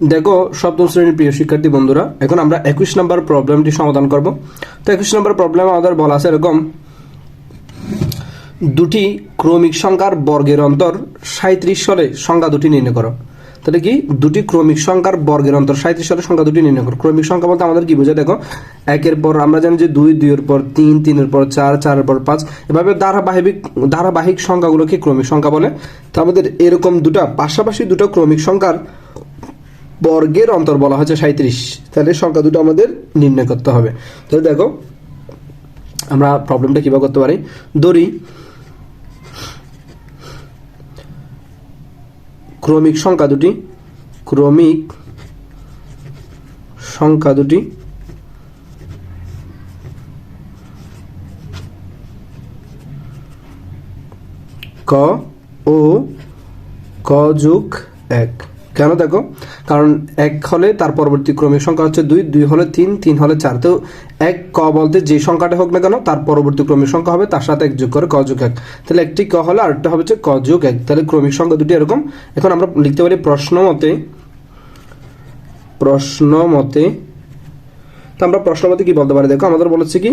দেখো, সপ্তম শ্রেণির প্রিয় শিক্ষার্থী বন্ধুরা, এখন আমরা একুশ নম্বর প্রবলেমটি সমাধান করব। তো একুশ নম্বর প্রবলেম আমাদের বলা আছে এরকম, দুটি ক্রমিক সংখ্যার বর্গের অন্তর সাঁত্রিশ সালে সংখ্যা দুটি নির্ণয় করো। তাহলে কি? দুটি ক্রমিক সংখ্যার বর্গের অন্তর সাঁত্রিশ সালে সংখ্যা দুটি নির্ণয় করো। ক্রমিক সংখ্যা বলতে আমাদের কি বোঝে দেখো, একের পর আমরা জানি যে দুই, দুইয়ের পর তিন, তিনের পর চার, চারের পর পাঁচ, এভাবে ধারাবাহিক ধারাবাহিক সংখ্যাগুলোকে ক্রমিক সংখ্যা বলে। তো আমাদের এরকম দুটা, পাশাপাশি দুটো ক্রমিক সংখ্যার বর্গের অন্তর বলা হচ্ছে সাঁত্রিশ তাহলে সংখ্যা দুটো আমাদের নির্ণয় করতে হবে। তাহলে দেখো, আমরা প্রবলেমটা কীভাবে করতে পারি? দড়ি ক্রমিক সংখ্যা দুটি, ক্রমিক সংখ্যা দুটি, ক ও ক যোগ এক। কেন দেখো? কারণ এক হলে তার পরবর্তী ক্রমিক সংখ্যা হচ্ছে দুই দুই হলে তিন তিন হলে চার। তো এক ক বলতে যে সংখ্যাটা হোক না কেন, তার পরবর্তী ক্রমিক সংখ্যা হবে তার সাথে এক যোগ করে ক যোগ এক। তাহলে একটি ক হলে আরেকটা হবে হচ্ছে ক যোগ এক। তাহলে ক্রমিক সংখ্যা দুটি এরকম। এখন আমরা লিখতে পারি প্রশ্ন মতে প্রশ্ন মতে, তো আমরা প্রশ্ন মতে কি বলতে পারি? দেখো, আমাদের বলেছে কি,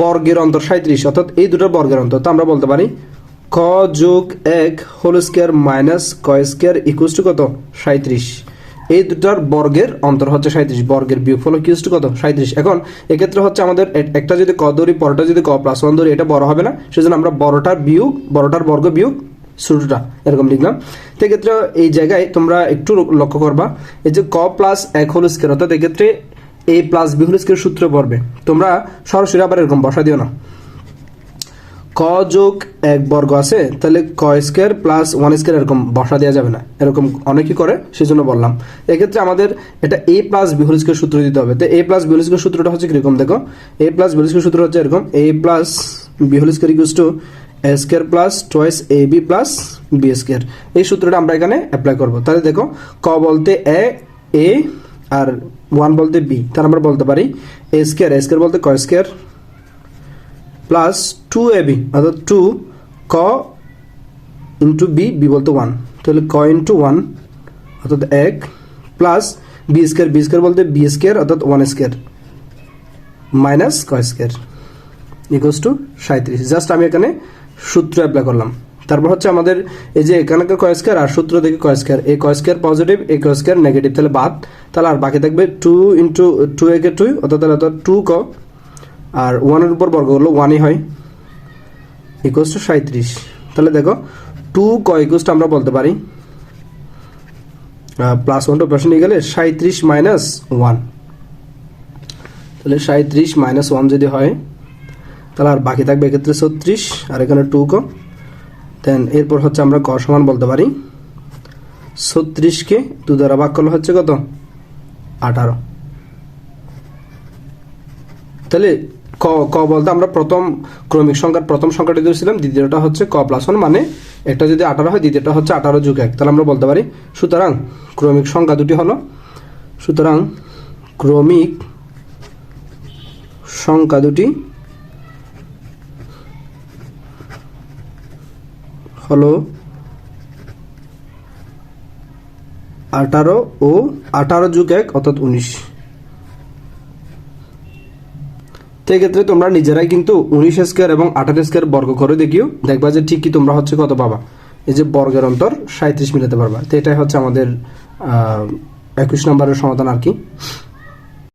বর্গের অন্তর সাঁত্রিশ অর্থাৎ এই দুটো বর্গের অন্তর। তো আমরা বলতে পারি ক যোগ এক হোল স্কোয়ার মাইনাস ক স্কোয়ার ইকুয়াস টু কত? সাঁত্রিশ এই দুটার বর্গের অন্তর হচ্ছে সাঁত্রিশ বর্গের বিয়োগফল ইকুয়াস টু কত? সাঁত্রিশ এখন এক্ষেত্রে হচ্ছে আমাদের একটা যদি ক ধরি, পরটা যদি ক প্লাস ওয়ান ধরি, এটা বড় হবে না? সেজন্য আমরা বড়টার বিয়োগ, বড়টার বর্গ বিয়োগ ছোটটা এরকম লিখলাম। তো এক্ষেত্রে এই জায়গায় তোমরা একটু লক্ষ্য করবা। এই যে ক প্লাস এক হোল স্কোয়ার, অর্থাৎ এক্ষেত্রে A plus B whole square সূত্র পড়বে। তোমরা সরাসরি আবার এরকম বসা দিও না। ক যোগ এক বর্গ আছে, তাহলে ক স্কোয়ার প্লাস ওয়ান স্কোয়ার এরকম বসা দেওয়া যাবে না। এরকম অনেকেই করে, সেজন্য বললাম। এক্ষেত্রে আমাদের এটা A plus B whole square সূত্র দিতে হবে। তো A plus B whole square সূত্রটা হচ্ছে কীরকম? দেখো A plus B whole square সূত্র হচ্ছে এরকম A plus B whole square equals to A square plus twice A B plus B square এই সূত্রটা আমরা এখানে অ্যাপ্লাই করব। তাহলে দেখো, ক বলতে এ এ, আর ওয়ান বলতে বি তাহলে আমরা বলতে পারি এ স্কোয়ার এ স্কোয়ার বলতে ক square plus two A B অর্থাৎ টু ক ইন্টু বি বি বলতে ওয়ান তাহলে ক ইন্টু ওয়ান অর্থাৎ এক plus B square B square বলতে বি স্কোয়ার অর্থাৎ ওয়ান স্কোয়ার মাইনাস ক স্কোয়ার ইকুয়াস টু সাঁত্রিশ জাস্ট আমি এখানে সূত্র অ্যাপ্লাই করলাম। তারপর হচ্ছে আমাদের এই যে এখানকার কয় স্কোয়ার আর সূত্র থেকে কয় স্কোয়ার এই কয় স্কোয়ার পজিটিভ এই কয় স্কোয়ার নেগেটিভ তাহলে বাদ, তাহলে আর বাকি থাকবে টু ইন্টু টু একে টু অর্থাৎ তাহলে অর্থাৎ টু ক আর ওয়ানের উপর বর্গ হলো ওয়ানই হয়। ইকুয়াস টু সাঁত্রিশ তাহলে দেখো টু ক আমরা বলতে পারি প্লাস ওয়ান টু পাশে নিয়ে গেলে সাঁত্রিশ মাইনাস ওয়ান তাহলে সাঁত্রিশ মাইনাস ওয়ান যদি হয়, তাহলে আর বাকি থাকবে এক্ষেত্রে ছত্রিশ, আর এখানে টু ক। দেন এরপর হচ্ছে আমরা ক সমান বলতে পারি, ছত্রিশকে দু দ্বারা ভাগ করলে হচ্ছে কত? আঠারো। তাহলে ক ক বলতে আমরা প্রথম ক্রমিক সংখ্যার প্রথম সংখ্যাটি ধরেছিলাম। দ্বিতীয়টা হচ্ছে ক প্লাস ওয়ান মানে একটা যদি আঠারো হয়, দ্বিতীয়টা হচ্ছে আঠারো যুগ এক। তাহলে আমরা বলতে পারি, সুতরাং ক্রমিক সংখ্যা দুটি হলো, সুতরাং ক্রমিক সংখ্যা দুটি হলো আঠারো ও আঠারো যুগ এক, অর্থাৎ উনিশ। তো তোমরা নিজেরাই কিন্তু উনিশ স্কোয়ার এবং আঠারো স্কোয়ার বর্গ করে দেখিও, দেখবা যে ঠিক কি তোমরা হচ্ছে কত পাবা। এই যে বর্গের অন্তর সাঁত্রিশ মিলাতে পারবা। তো এটাই হচ্ছে আমাদের একুশ নম্বরের সমাধান আর কি।